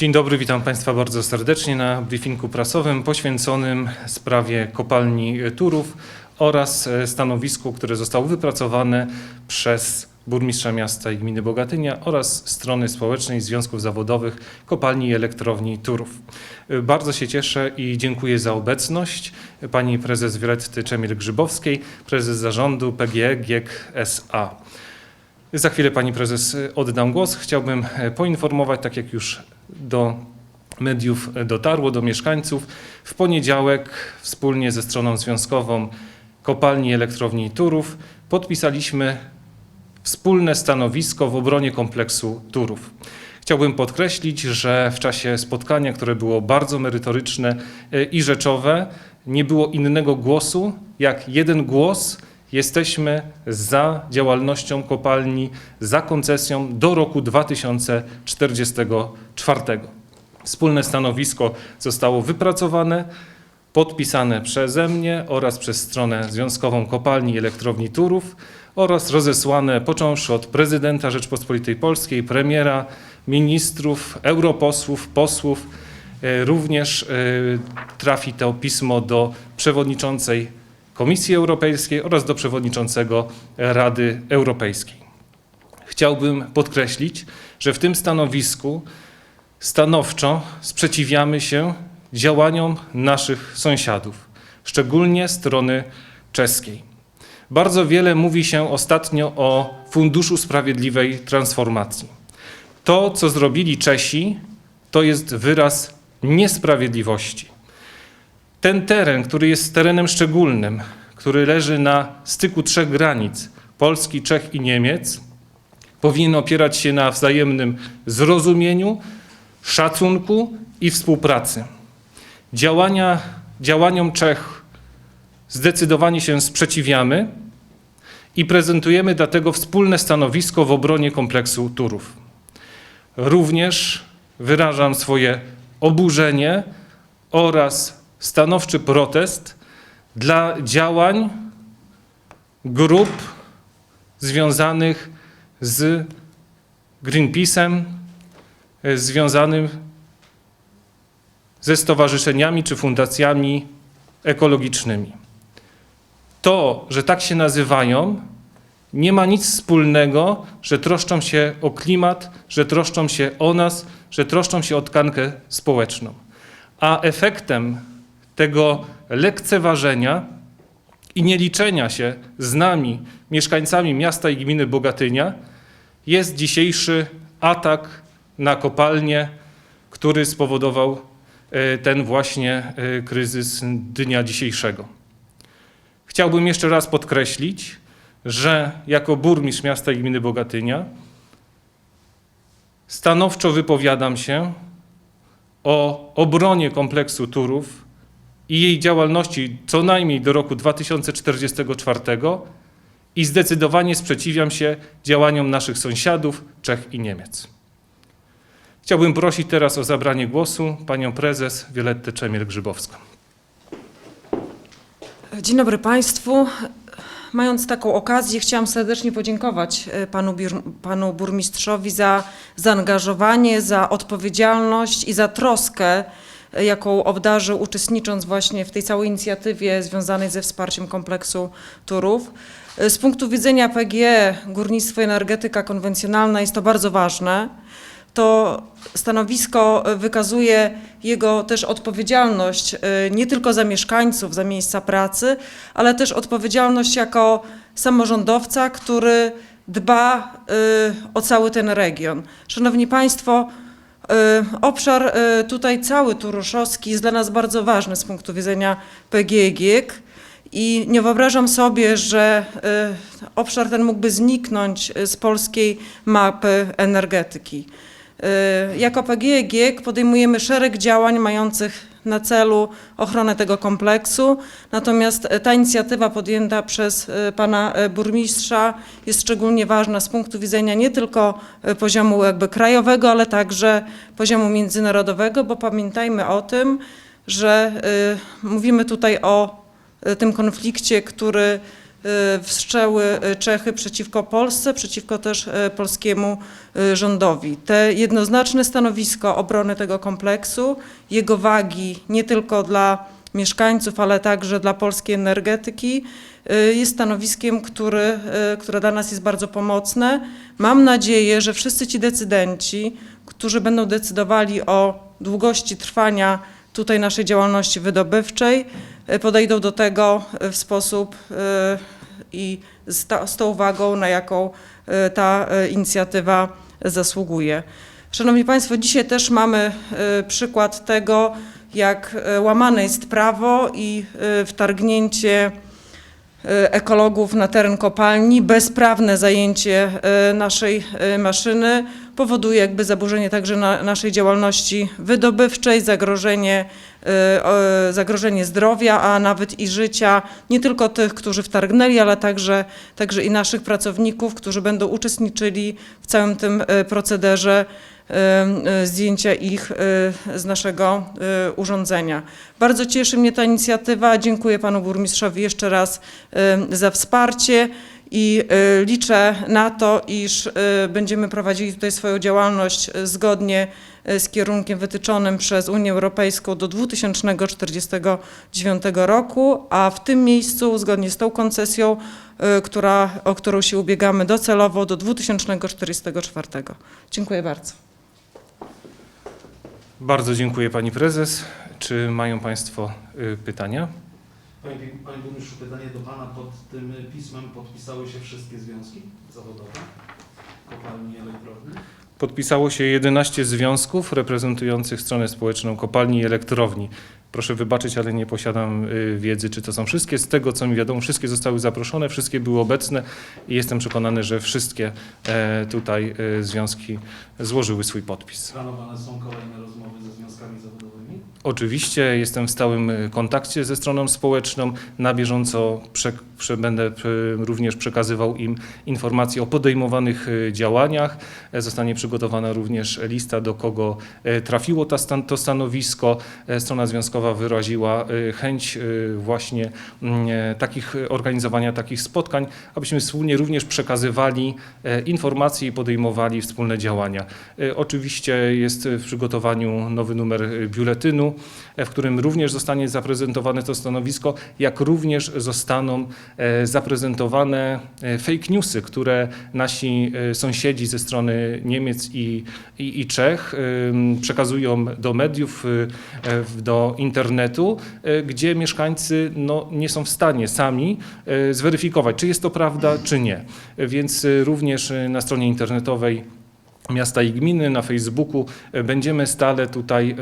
Dzień dobry, witam Państwa bardzo serdecznie na briefingu prasowym poświęconym sprawie kopalni Turów oraz e, stanowisku, które zostało wypracowane przez burmistrza miasta i gminy Bogatynia oraz strony społecznej Związków Zawodowych Kopalni i Elektrowni Turów. E, Bardzo się cieszę i dziękuję za obecność pani prezes Violetty Czemir-Grzybowskiej, prezes zarządu PGE GiEK S.A. Za chwilę pani prezes y, oddam głos. Chciałbym e, poinformować, tak jak już do mediów dotarło, do mieszkańców, w poniedziałek wspólnie ze stroną związkową Kopalni Elektrowni Turów podpisaliśmy wspólne stanowisko w obronie kompleksu Turów. Chciałbym podkreślić, że w czasie spotkania, które było bardzo merytoryczne e, i rzeczowe, nie było innego głosu jak jeden głos. Jesteśmy za działalnością kopalni, za koncesją do roku 2044. Wspólne stanowisko zostało wypracowane, podpisane przeze mnie oraz przez stronę Związkową Kopalni i Elektrowni Turów oraz rozesłane począwszy od prezydenta Rzeczpospolitej Polskiej, premiera, ministrów, europosłów, posłów. E, Również e, trafi to pismo do przewodniczącej Komisji Europejskiej oraz do przewodniczącego Rady Europejskiej. Chciałbym podkreślić, że w tym stanowisku stanowczo sprzeciwiamy się działaniom naszych sąsiadów, szczególnie strony czeskiej. Bardzo wiele mówi się ostatnio o Funduszu Sprawiedliwej Transformacji. To, co zrobili Czesi, to jest wyraz niesprawiedliwości. Ten teren, który jest terenem szczególnym, który leży na styku trzech granic Polski, Czech i Niemiec, powinien opierać się na wzajemnym zrozumieniu, szacunku i współpracy. Działania, działaniom Czech zdecydowanie się sprzeciwiamy i prezentujemy dlatego wspólne stanowisko w obronie kompleksu Turów. Również wyrażam swoje oburzenie oraz stanowczy protest dla działań grup związanych z Greenpeace'em, e, związanym ze stowarzyszeniami czy fundacjami ekologicznymi. To, że tak się nazywają, nie ma nic wspólnego, że troszczą się o klimat, że troszczą się o nas, że troszczą się o tkankę społeczną. A efektem tego lekceważenia i nieliczenia się z nami, mieszkańcami miasta i gminy Bogatynia, jest dzisiejszy atak na kopalnię, który spowodował e, ten właśnie e, kryzys dnia dzisiejszego. Chciałbym jeszcze raz podkreślić, że jako burmistrz miasta i gminy Bogatynia stanowczo wypowiadam się o obronie kompleksu Turów i jej działalności co najmniej do roku 2044 i zdecydowanie sprzeciwiam się działaniom naszych sąsiadów Czech i Niemiec. Chciałbym prosić teraz o zabranie głosu panią prezes Violettę Czemier-Grzybowską. Dzień dobry Państwu. Mając taką okazję, chciałam serdecznie podziękować e, panu, panu burmistrzowi za zaangażowanie, za odpowiedzialność i za troskę, jaką obdarzył uczestnicząc właśnie w tej całej inicjatywie związanej ze wsparciem kompleksu Turów. Z punktu widzenia PGE, górnictwo i energetyka konwencjonalna jest to bardzo ważne. To stanowisko wykazuje jego też odpowiedzialność e, nie tylko za mieszkańców, za miejsca pracy, ale też odpowiedzialność jako samorządowca, który dba e, o cały ten region. Szanowni Państwo, obszar e, tutaj cały turuszowski jest dla nas bardzo ważny z punktu widzenia PGE-GiEK. I nie wyobrażam sobie, że e, obszar ten mógłby zniknąć z polskiej mapy energetyki. Y, Jako GiEK podejmujemy szereg działań mających na celu ochronę tego kompleksu, natomiast e, ta inicjatywa podjęta przez e, pana e, burmistrza jest szczególnie ważna z punktu widzenia nie tylko poziomu jakby krajowego, ale także poziomu międzynarodowego, bo pamiętajmy o tym, że mówimy tutaj o tym konflikcie, który wszczęły y, Czechy przeciwko Polsce, przeciwko też y, polskiemu y, rządowi. Te jednoznaczne stanowisko obrony tego kompleksu, jego wagi nie tylko dla mieszkańców, ale także dla polskiej energetyki y, jest stanowiskiem, który, y, które dla nas jest bardzo pomocne. Mam nadzieję, że wszyscy ci decydenci, którzy będą decydowali o długości trwania tutaj naszej działalności wydobywczej, y, podejdą do tego y, w sposób y, i z, ta, z tą uwagą, na jaką ta inicjatywa zasługuje. Szanowni Państwo, dzisiaj też mamy przykład tego, jak łamane jest prawo i wtargnięcie ekologów na teren kopalni, bezprawne zajęcie naszej maszyny powoduje jakby zaburzenie także na naszej działalności wydobywczej, zagrożenie, y, zagrożenie zdrowia, a nawet i życia nie tylko tych, którzy wtargnęli, ale także, także i naszych pracowników, którzy będą uczestniczyli w całym tym y, procederze y, zdjęcia ich z naszego urządzenia. Bardzo cieszy mnie ta inicjatywa. Dziękuję panu burmistrzowi jeszcze raz za wsparcie i y, liczę na to, iż y, będziemy prowadzili tutaj swoją działalność y, zgodnie z kierunkiem wytyczonym przez Unię Europejską do 2049 roku, a w tym miejscu zgodnie z tą koncesją, która, o którą się ubiegamy docelowo do 2044. Dziękuję bardzo. Bardzo dziękuję Pani Prezes. Czy mają Państwo pytania? Panie, Panie Burmistrzu, pytanie do Pana. Pod tym pismem podpisały się wszystkie związki zawodowe kopalni i elektrowni? Podpisało się 11 związków reprezentujących stronę społeczną kopalni i elektrowni. Proszę wybaczyć, ale nie posiadam y, wiedzy, czy to są wszystkie. Z tego, co mi wiadomo, wszystkie zostały zaproszone, wszystkie były obecne i jestem przekonany, że wszystkie e, tutaj e, związki złożyły swój podpis. Planowane są kolejne rozmowy ze związkami zawodowymi? Oczywiście jestem w stałym y, kontakcie ze stroną społeczną. Na bieżąco będę y, również przekazywał im informacje o podejmowanych y, działaniach. E, Zostanie przygotowana również lista, do kogo e, trafiło to stanowisko. E, Strona związkowa wyraziła chęć właśnie mm, takich organizowania takich spotkań, abyśmy wspólnie również przekazywali informacje i podejmowali wspólne działania. Oczywiście jest w przygotowaniu nowy numer biuletynu, w którym również zostanie zaprezentowane to stanowisko, jak również zostaną e, zaprezentowane e, fake newsy, które nasi e, sąsiedzi ze strony Niemiec i, i, i Czech przekazują do mediów, do internetu, gdzie mieszkańcy no, nie są w stanie sami zweryfikować, czy jest to prawda, czy nie. Więc również na stronie internetowej miasta i gminy na Facebooku e, będziemy stale tutaj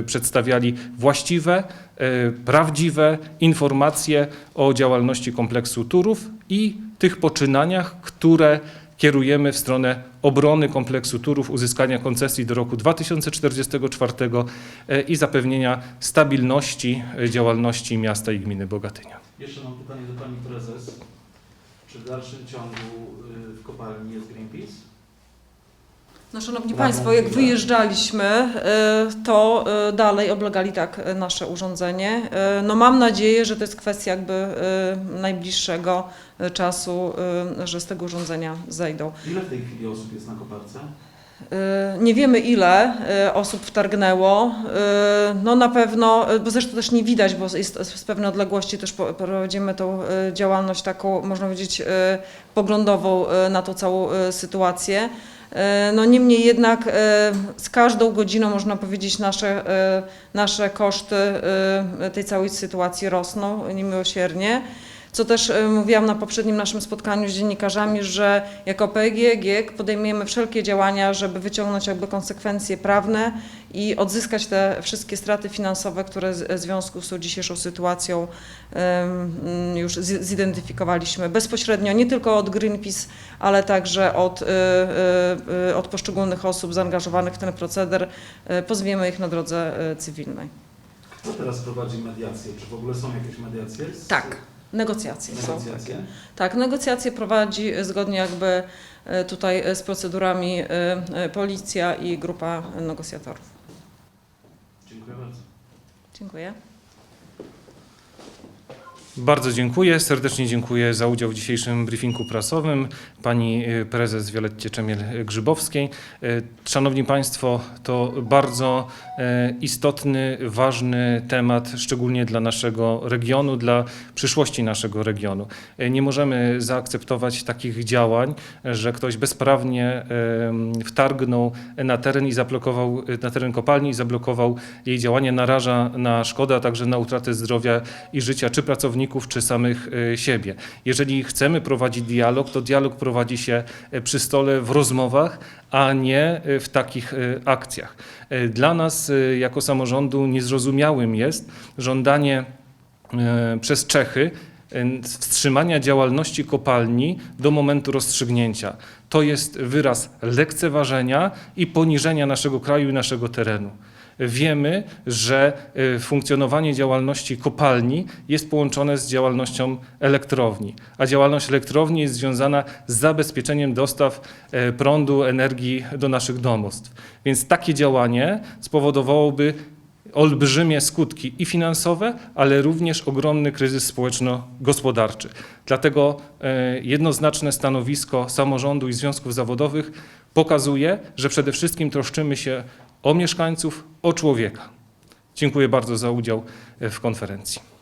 e, przedstawiali właściwe, e, prawdziwe informacje o działalności kompleksu Turów i tych poczynaniach, które kierujemy w stronę obrony kompleksu Turów, uzyskania koncesji do roku 2044 e, i zapewnienia stabilności działalności miasta i gminy Bogatynia. Jeszcze mam pytanie do Pani Prezes. Czy w dalszym ciągu y, w kopalni jest Greenpeace? No, szanowni Państwo, jak wyjeżdżaliśmy, e, to e, dalej oblegali tak e, nasze urządzenie. No mam nadzieję, że to jest kwestia jakby najbliższego czasu, że z tego urządzenia zejdą. Ile w tej chwili osób jest na koparce? Nie wiemy ile osób wtargnęło. No na pewno, bo zresztą też nie widać, bo jest z pewnej odległości też prowadzimy tą działalność taką, można powiedzieć, poglądową na tą całą sytuację. E, No niemniej jednak e, z każdą godziną można powiedzieć nasze, e, nasze koszty tej całej sytuacji rosną niemiłosiernie. Co też e, mówiłam na poprzednim naszym spotkaniu z dziennikarzami, że jako PGG podejmujemy wszelkie działania, żeby wyciągnąć jakby konsekwencje prawne i odzyskać te wszystkie straty finansowe, które w związku z tą dzisiejszą sytuacją już zi- zidentyfikowaliśmy bezpośrednio, nie tylko od Greenpeace, ale także od, y, y, od poszczególnych osób zaangażowanych w ten proceder. Pozwiemy ich na drodze cywilnej. Kto teraz prowadzi mediacje? Czy w ogóle są jakieś mediacje? Z- Tak, negocjacje są. Negocjacje? Tak, negocjacje prowadzi y, zgodnie jakby y, tutaj y, z procedurami policja i grupa negocjatorów. Dziękuję bardzo. Dziękuję. Bardzo dziękuję. Serdecznie dziękuję za udział w dzisiejszym briefingu prasowym pani y, prezes Wioletcie Czemiel-Grzybowskiej. Y, Szanowni Państwo, to bardzo e, istotny, ważny temat, szczególnie dla naszego regionu, dla przyszłości naszego regionu. Nie możemy zaakceptować takich działań, że ktoś bezprawnie wtargnął na teren i zablokował, na teren kopalni i zablokował jej działanie, naraża na szkodę, a także na utratę zdrowia i życia czy pracowników, czy samych e, siebie. Jeżeli chcemy prowadzić dialog, to dialog prowadzi się e, przy stole w rozmowach, a nie e, w takich akcjach. Dla nas jako samorządu niezrozumiałym jest żądanie przez Czechy wstrzymania działalności kopalni do momentu rozstrzygnięcia. To jest wyraz lekceważenia i poniżenia naszego kraju i naszego terenu. Wiemy, że e, funkcjonowanie działalności kopalni jest połączone z działalnością elektrowni, a działalność elektrowni jest związana z zabezpieczeniem dostaw e, prądu, energii do naszych domostw. Więc takie działanie spowodowałoby olbrzymie skutki i finansowe, ale również ogromny kryzys społeczno-gospodarczy. Dlatego e, jednoznaczne stanowisko samorządu i związków zawodowych pokazuje, że przede wszystkim troszczymy się o mieszkańców, o człowieka. Dziękuję bardzo za udział w konferencji.